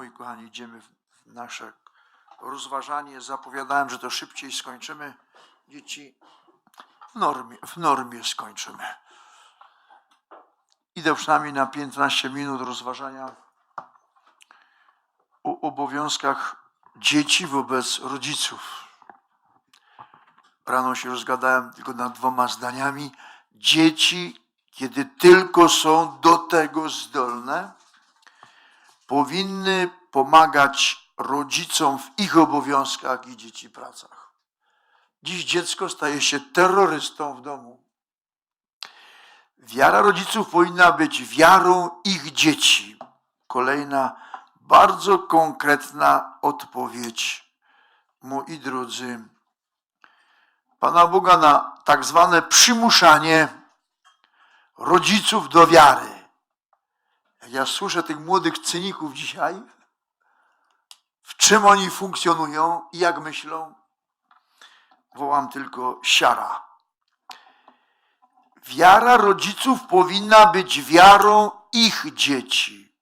moi kochani, idziemy w nasze rozważanie. Zapowiadałem, że to szybciej skończymy. Dzieci, w normie, w normie skończymy. Idę przynajmniej na 15 minut rozważania o obowiązkach dzieci wobec rodziców. Rano się rozgadałem tylko nad dwoma zdaniami. Dzieci, kiedy tylko są do tego zdolne, powinny pomagać rodzicom w ich obowiązkach i dzieci pracach. Dziś dziecko staje się terrorystą w domu. Wiara rodziców powinna być wiarą ich dzieci. Kolejna bardzo konkretna odpowiedź, moi drodzy, Pana Boga na tak zwane przymuszanie rodziców do wiary. Ja słyszę tych młodych cyników dzisiaj, w czym oni funkcjonują i jak myślą, wołam tylko siara. Wiara rodziców powinna być wiarą ich dzieci,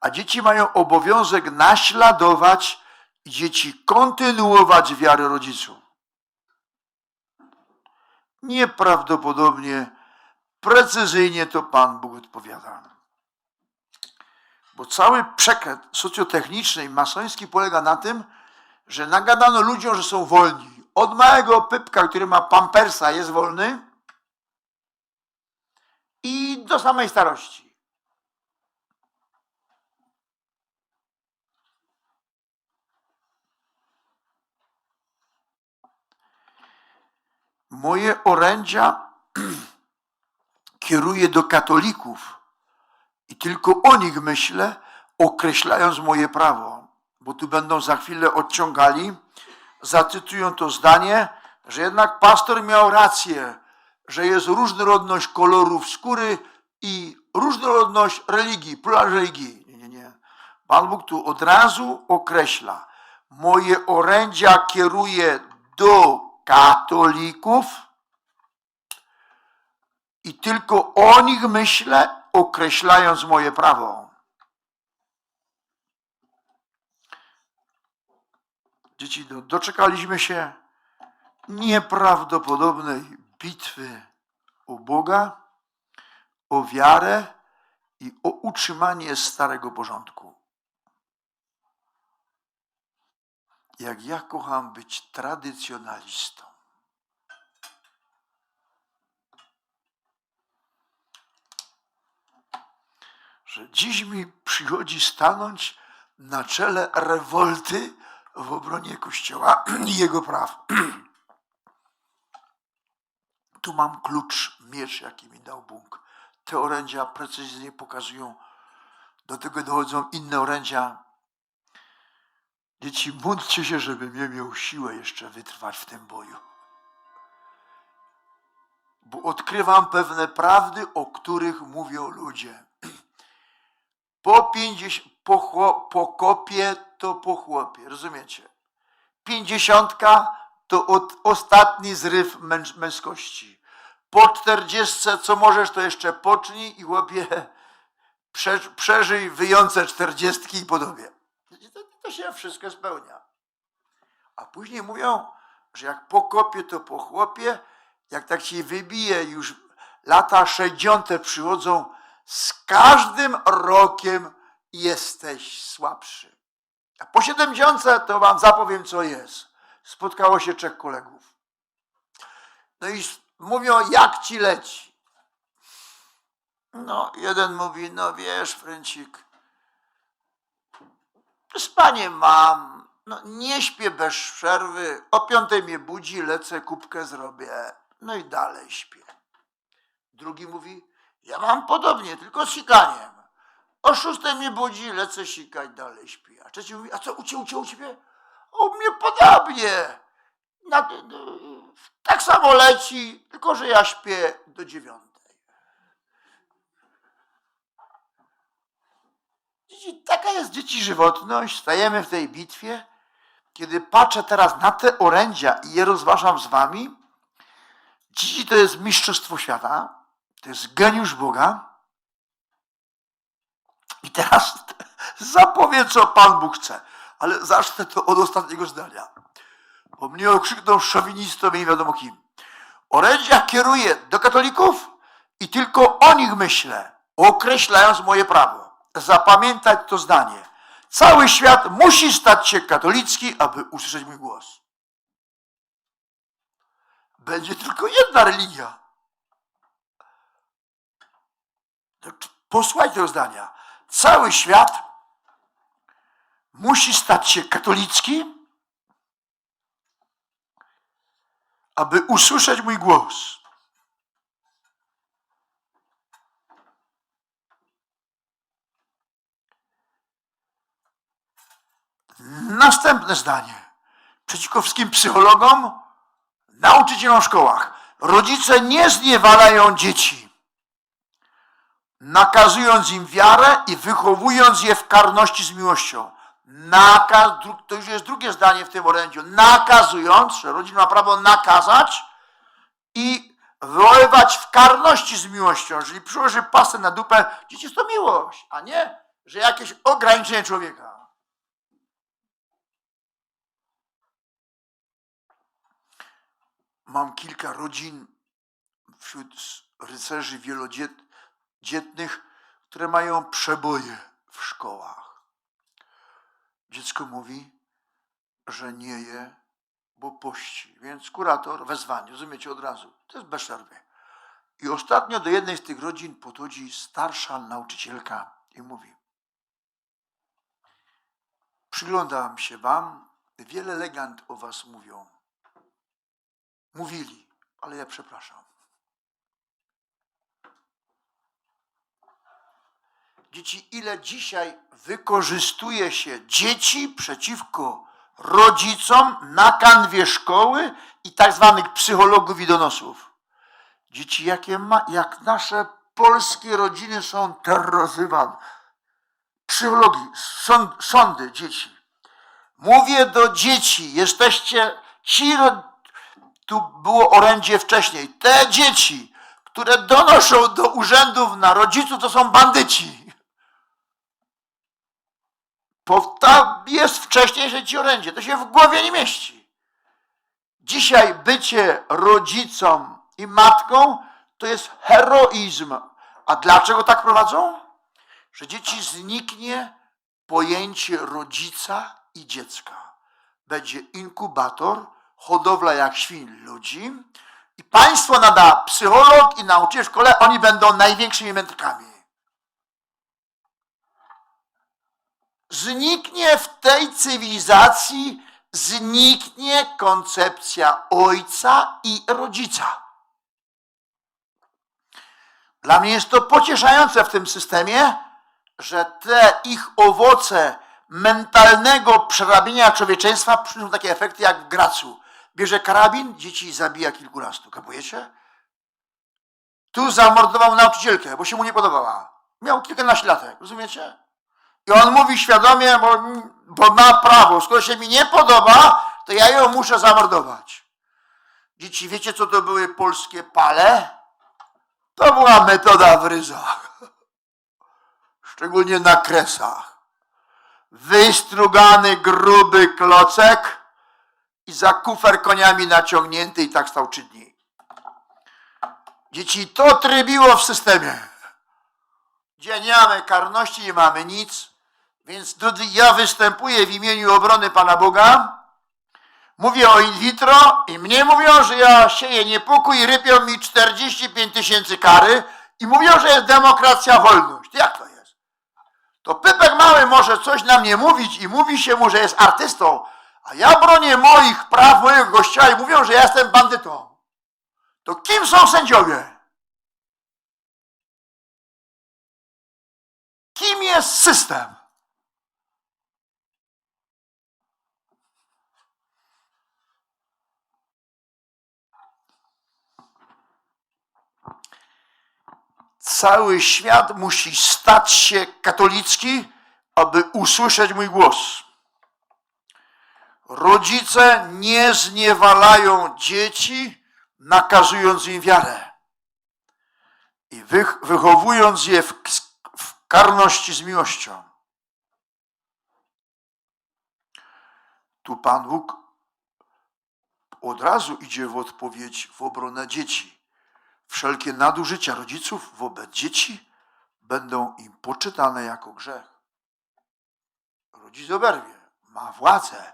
a dzieci mają obowiązek naśladować dzieci kontynuować wiarę rodziców. Nieprawdopodobnie precyzyjnie to Pan Bóg odpowiada. Bo cały przekręt socjotechniczny i masoński polega na tym, że nagadano ludziom, że są wolni. Od małego pypka, który ma pampersa, jest wolny i do samej starości. Moje orędzia kieruję do katolików i tylko o nich myślę, określając moje prawo, bo tu będą za chwilę odciągali, zacytują to zdanie, że jednak pastor miał rację, że jest różnorodność kolorów skóry i różnorodność religii, plural religii. Nie, nie, nie. Pan Bóg tu od razu określa, moje orędzia kieruję do katolików i tylko o nich myślę, określając moje prawo. Dzieci, do, doczekaliśmy się nieprawdopodobnej bitwy o Boga, o wiarę i o utrzymanie starego porządku. Jak ja kocham być tradycjonalistą. Że dziś mi przychodzi stanąć na czele rewolty w obronie Kościoła i jego praw. Tu mam klucz, miecz, jaki mi dał Bóg. Te orędzia precyzyjnie pokazują, do tego dochodzą inne orędzia. Dzieci, módlcie się, żebym ja miał siłę jeszcze wytrwać w tym boju. Bo odkrywam pewne prawdy, o których mówią ludzie. Po, 50, po, po kopie to po chłopie, rozumiecie? Pięćdziesiątka to od, ostatni zryw męż, męskości. Po czterdziestce, co możesz, to jeszcze pocznij i chłopie, prze, przeżyj wyjące czterdziestki i podobie. To, to się wszystko spełnia. A później mówią, że jak po kopie, to po chłopie, jak tak ci wybije już lata 60. przychodzą, z każdym rokiem jesteś słabszy. A po 70 to wam zapowiem, co jest. Spotkało się trzech kolegów. No i mówią, jak ci leci. No, jeden mówi, no wiesz, Frencik, spanie mam, no nie śpię bez przerwy, o piątej mnie budzi, lecę, kubkę zrobię, no i dalej śpię. Drugi mówi, ja mam podobnie, tylko sikaniem. O szóstej mnie budzi, lecę sikać, dalej śpię. A trzeci mówi, a co u ciebie, u ciebie, u mnie podobnie. Na, tak samo leci, tylko że ja śpię do dziewiątej. Taka jest dzieci żywotność. Stajemy w tej bitwie. Kiedy patrzę teraz na te orędzia i je rozważam z wami, dzieci to jest mistrzostwo świata. To jest geniusz Boga. I teraz Zapowie, co Pan Bóg chce. Ale zacznę to od ostatniego zdania. Bo mnie okrzyknął szowinistą i nie wiadomo kim. Orędzia kieruję do katolików i tylko o nich myślę, określając moje prawo. Zapamiętać to zdanie. Cały świat musi stać się katolicki, aby usłyszeć mój głos. Będzie tylko jedna religia. Posłuchaj tego zdania. Cały świat musi stać się katolicki, aby usłyszeć mój głos. Następne zdanie. Przeciwko wszystkim psychologom, nauczycielom w szkołach. Rodzice nie zniewalają dzieci, nakazując im wiarę i wychowując je w karności z miłością. Nakaz, to już jest drugie zdanie w tym orędziu. Nakazując, że rodzina ma prawo nakazać i wychowywać w karności z miłością. Jeżeli przyłoży pasę na dupę, dzieci jest to miłość, a nie, że jakieś ograniczenie człowieka. Mam kilka rodzin wśród rycerzy wielodzietnych, które mają przeboje w szkołach. Dziecko mówi, że nie je, bo pości. Więc kurator, wezwanie, rozumiecie od razu. To jest bez przerwy. I ostatnio do jednej z tych rodzin podchodzi starsza nauczycielka i mówi: Przyglądam się wam, wiele legend o was mówią. Mówili, ale ja przepraszam. Dzieci, ile dzisiaj wykorzystuje się dzieci przeciwko rodzicom na kanwie szkoły i tak zwanych psychologów i donosów. Dzieci, jakie ma, jak nasze polskie rodziny są terroryzowane. Psychologi, sąd, sądy dzieci. Mówię do dzieci, jesteście ci, tu było orędzie wcześniej, te dzieci, które donoszą do urzędów na rodziców, to są bandyci. Powta- jest wcześniejsze ci orędzie, to się w głowie nie mieści. Dzisiaj bycie rodzicą i matką to jest heroizm. A dlaczego tak prowadzą? Że dzieci zniknie pojęcie rodzica i dziecka. Będzie inkubator, hodowla jak świn ludzi i państwo nada psycholog i nauczyciel w szkole, oni będą największymi mędrkami. Zniknie w tej cywilizacji, zniknie koncepcja ojca i rodzica. Dla mnie jest to pocieszające w tym systemie, że te ich owoce mentalnego przerabienia człowieczeństwa przynoszą takie efekty jak w Gracu. Bierze karabin, dzieci zabija kilkunastu. Kapujecie? Tu zamordował nauczycielkę, bo się mu nie podobała. Miał kilkanaście latek, rozumiecie? I on mówi świadomie, bo, bo ma prawo. Skoro się mi nie podoba, to ja ją muszę zamordować. Dzieci, wiecie co to były polskie pale? To była metoda w ryzach. Szczególnie na kresach. Wystrugany, gruby klocek i za kufer koniami naciągnięty i tak stał trzy dni. Dzieci, to trybiło w systemie. Mamy karności, nie mamy nic. Więc drodzy, ja występuję w imieniu obrony Pana Boga. Mówię o in vitro i mnie mówią, że ja sieję niepokój rypią mi 45 tysięcy kary i mówią, że jest demokracja, wolność. Jak to jest? To Pypek Mały może coś na mnie mówić i mówi się mu, że jest artystą, a ja bronię moich praw, mojego gościoła i mówią, że ja jestem bandytą. To kim są sędziowie? Kim jest system? Cały świat musi stać się katolicki, aby usłyszeć mój głos. Rodzice nie zniewalają dzieci, nakazując im wiarę. I wychowując je w, karności z miłością. Tu Pan Bóg od razu idzie w odpowiedź w obronę dzieci. Wszelkie nadużycia rodziców wobec dzieci będą im poczytane jako grzech. Rodzic oberwie, ma władzę,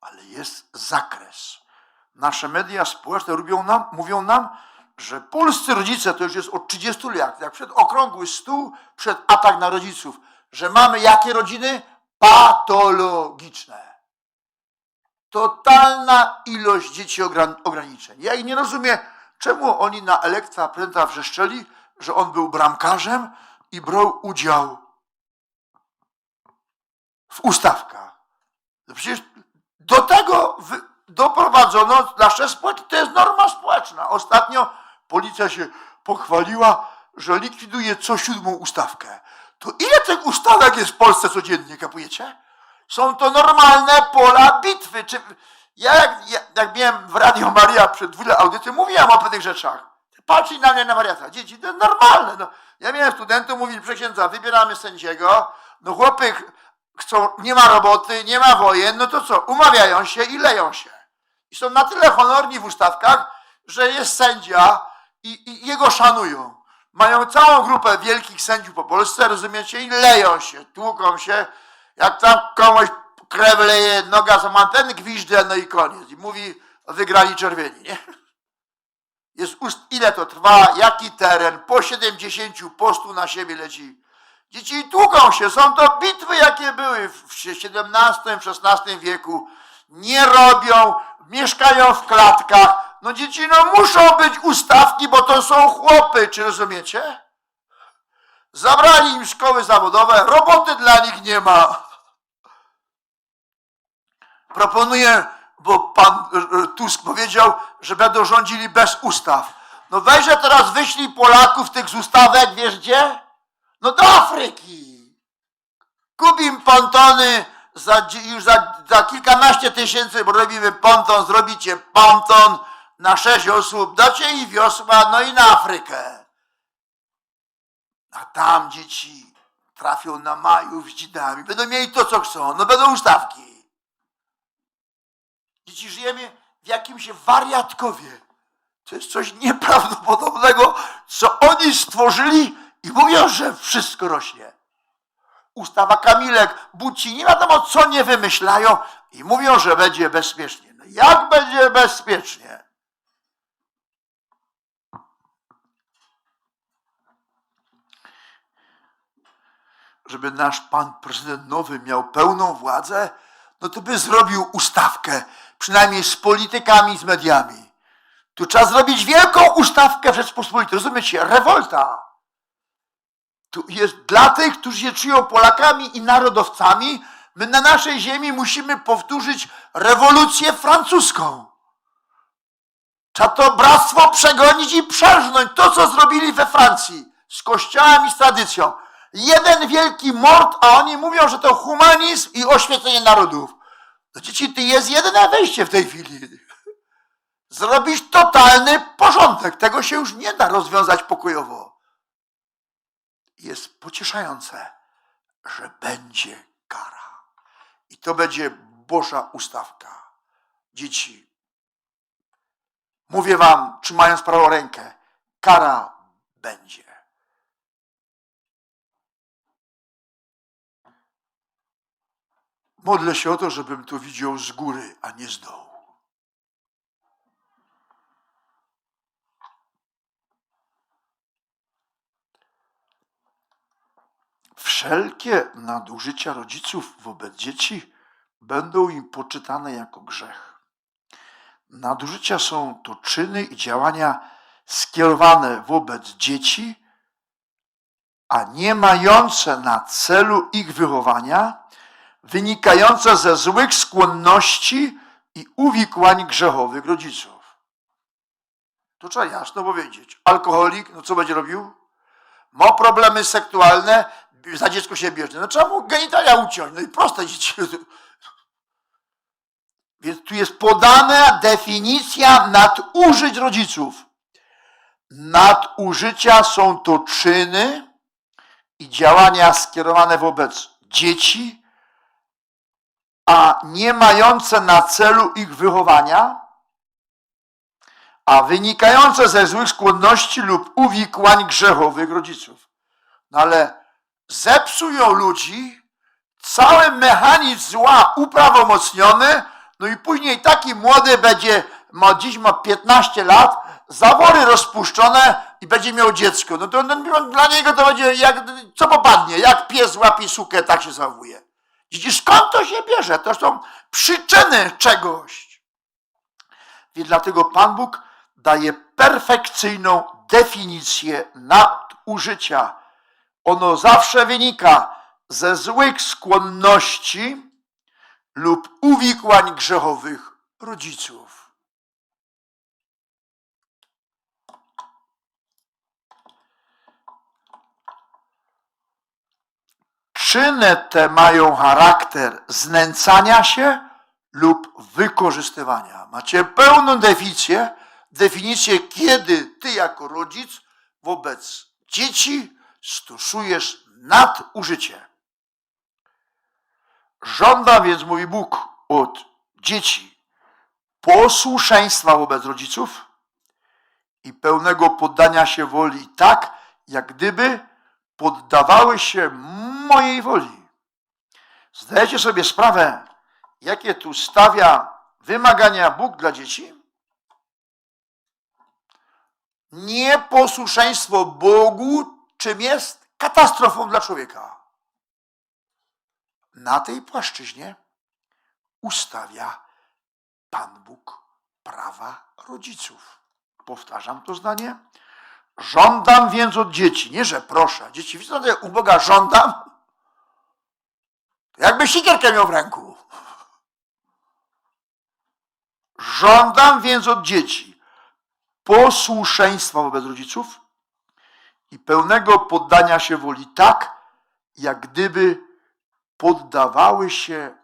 ale jest zakres. Nasze media społeczne nam, mówią nam, że polscy rodzice to już jest od 30 lat, jak przed okrągły stół, przed atak na rodziców, że mamy jakie rodziny? Patologiczne. Totalna ilość dzieci ogran- ograniczeń. Ja ich nie rozumiem, czemu oni na elektra prezydenta wrzeszczeli, że on był bramkarzem i brał udział w ustawkach. Przecież do tego doprowadzono nasze społeczeństwo. To jest norma społeczna. Ostatnio policja się pochwaliła, że likwiduje co siódmą ustawkę. To ile tych ustawek jest w Polsce codziennie, kapujecie? Są to normalne pola bitwy. Czy ja jak, jak, miałem w Radio Maria przed dwóch audycją, mówiłem o pewnych rzeczach. Patrzyli na mnie na wariata. Dzieci, to jest normalne. No. Ja miałem studentów, mówili, proszę wybieramy sędziego. No chłopy ch- chcą, nie ma roboty, nie ma wojen, no to co? Umawiają się i leją się. I są na tyle honorni w ustawkach, że jest sędzia i, i jego szanują. Mają całą grupę wielkich sędziów po Polsce, rozumiecie, i leją się, tłuką się. Jak tam komuś krew leje, noga manten, gwiżdżę, no i koniec. I mówi, wygrali czerwieni, nie? Jest ust, ile to trwa, jaki teren, po 70 postu na siebie leci. Dzieci tłuką się, są to bitwy, jakie były w XVII, XVI wieku. Nie robią, mieszkają w klatkach. No dzieci, no muszą być ustawki, bo to są chłopy, czy rozumiecie? Zabrali im szkoły zawodowe, roboty dla nich nie ma. Proponuję, bo pan e, e, Tusk powiedział, że będą rządzili bez ustaw. No weźże teraz wyślij Polaków tych z ustawek, wiesz gdzie? No do Afryki. Kup im pontony za, już za, za kilkanaście tysięcy, bo robimy ponton, zrobicie ponton na sześć osób, dacie i wiosła, no i na Afrykę. A tam dzieci trafią na Majów z dzidami, będą mieli to, co chcą, no będą ustawki. Dzieci żyjemy w jakimś wariatkowie. To jest coś nieprawdopodobnego, co oni stworzyli i mówią, że wszystko rośnie. Ustawa Kamilek, Buci, nie wiadomo co nie wymyślają i mówią, że będzie bezpiecznie. No jak będzie bezpiecznie? Żeby nasz pan prezydent nowy miał pełną władzę, no to by zrobił ustawkę, przynajmniej z politykami, z mediami. Tu trzeba zrobić wielką ustawkę w Rzeczpospolitej. Rozumiecie? Rewolta. Tu jest dla tych, którzy się czują Polakami i narodowcami. My na naszej ziemi musimy powtórzyć rewolucję francuską. Trzeba to bractwo przegonić i przerżnąć. To, co zrobili we Francji z kościołem i z tradycją. Jeden wielki mord, a oni mówią, że to humanizm i oświecenie narodów. Dzieci, ty jest jedyne wejście w tej chwili. Zrobić totalny porządek. Tego się już nie da rozwiązać pokojowo. Jest pocieszające, że będzie kara. I to będzie Boża ustawka. Dzieci, mówię wam, trzymając prawą rękę, kara będzie. Modlę się o to, żebym to widział z góry, a nie z dołu. Wszelkie nadużycia rodziców wobec dzieci będą im poczytane jako grzech. Nadużycia są to czyny i działania skierowane wobec dzieci, a nie mające na celu ich wychowania, wynikające ze złych skłonności i uwikłań grzechowych rodziców. To trzeba jasno powiedzieć. Alkoholik, no co będzie robił? Ma problemy seksualne, za dziecko się bierze. No trzeba mu genitalia uciąć. No i proste dzieci. Więc tu jest podana definicja nadużyć rodziców. Nadużycia są to czyny i działania skierowane wobec dzieci, a nie mające na celu ich wychowania, a wynikające ze złych skłonności lub uwikłań grzechowych rodziców. No ale zepsują ludzi, cały mechanizm zła uprawomocniony, no i później taki młody będzie, ma dziś ma 15 lat, zawory rozpuszczone i będzie miał dziecko. No to dla niego to będzie jak, co popadnie, jak pies łapie sukę, tak się zachowuje. Widzisz, skąd to się bierze? To są przyczyny czegoś. I dlatego Pan Bóg daje perfekcyjną definicję nadużycia. Ono zawsze wynika ze złych skłonności lub uwikłań grzechowych rodziców. Czyny te mają charakter znęcania się lub wykorzystywania. Macie pełną definicję, definicję, kiedy ty jako rodzic wobec dzieci stosujesz nadużycie. Żąda więc, mówi Bóg, od dzieci posłuszeństwa wobec rodziców i pełnego poddania się woli tak, jak gdyby poddawały się mojej woli. Zdajecie sobie sprawę, jakie tu stawia wymagania Bóg dla dzieci? Nieposłuszeństwo Bogu czym jest? Katastrofą dla człowieka. Na tej płaszczyźnie ustawia Pan Bóg prawa rodziców. Powtarzam to zdanie. Żądam więc od dzieci, nie że proszę. Dzieci widzą, u Boga żądam, jakby sikierkę miał w ręku. Żądam więc od dzieci posłuszeństwa wobec rodziców i pełnego poddania się woli tak, jak gdyby poddawały się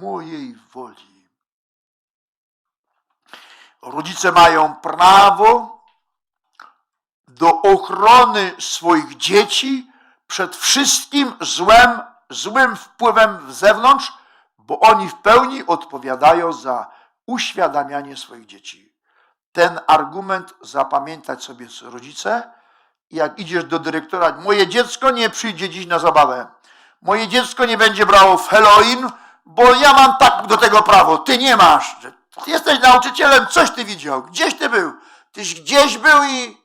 mojej woli. Rodzice mają prawo do ochrony swoich dzieci przed wszystkim złem, złym wpływem z zewnątrz, bo oni w pełni odpowiadają za uświadamianie swoich dzieci. Ten argument zapamiętać sobie rodzice, jak idziesz do dyrektora, moje dziecko nie przyjdzie dziś na zabawę. Moje dziecko nie będzie brało w Halloween, bo ja mam tak do tego prawo. Ty nie masz. Ty jesteś nauczycielem, coś ty widział. Gdzieś ty był. Tyś gdzieś był i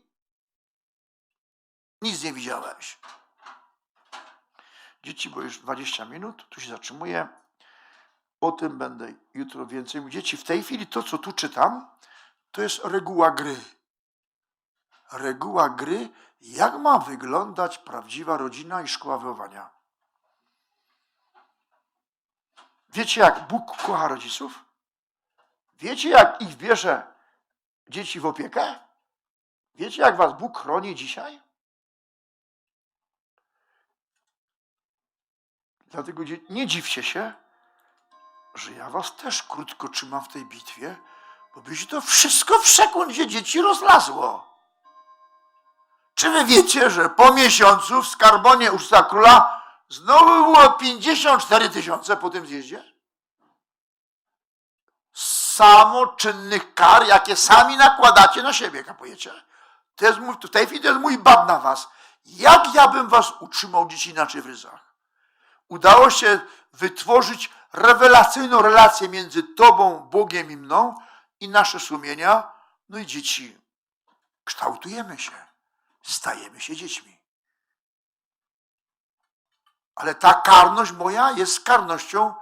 nic nie widziałeś. Dzieci, bo już 20 minut, tu się zatrzymuję. O tym będę jutro więcej mówił. Dzieci, w tej chwili to, co tu czytam, to jest reguła gry. Reguła gry, jak ma wyglądać prawdziwa rodzina i szkoła wychowania. Wiecie, jak Bóg kocha rodziców? Wiecie, jak ich bierze dzieci w opiekę? Wiecie, jak was Bóg chroni dzisiaj? Dlatego nie dziwcie się, że ja was też krótko trzymam w tej bitwie, bo by się to wszystko w sekundzie dzieci rozlazło. Czy wy wiecie, że po miesiącu w skarbonie uczta króla znowu było 54 tysiące po tym zjeździe? Samoczynnych kar, jakie sami nakładacie na siebie, kapujecie? To jest mój, w tej to jest mój bad na was. Jak ja bym was utrzymał dzieci inaczej w ryzach? Udało się wytworzyć rewelacyjną relację między Tobą, Bogiem i mną i nasze sumienia, no i dzieci. Kształtujemy się, stajemy się dziećmi. Ale ta karność moja jest karnością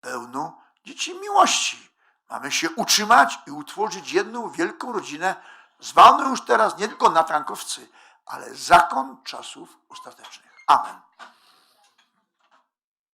pełną dzieci miłości. Mamy się utrzymać i utworzyć jedną wielką rodzinę, zwaną już teraz nie tylko natankowcy, ale zakon czasów ostatecznych. Amen.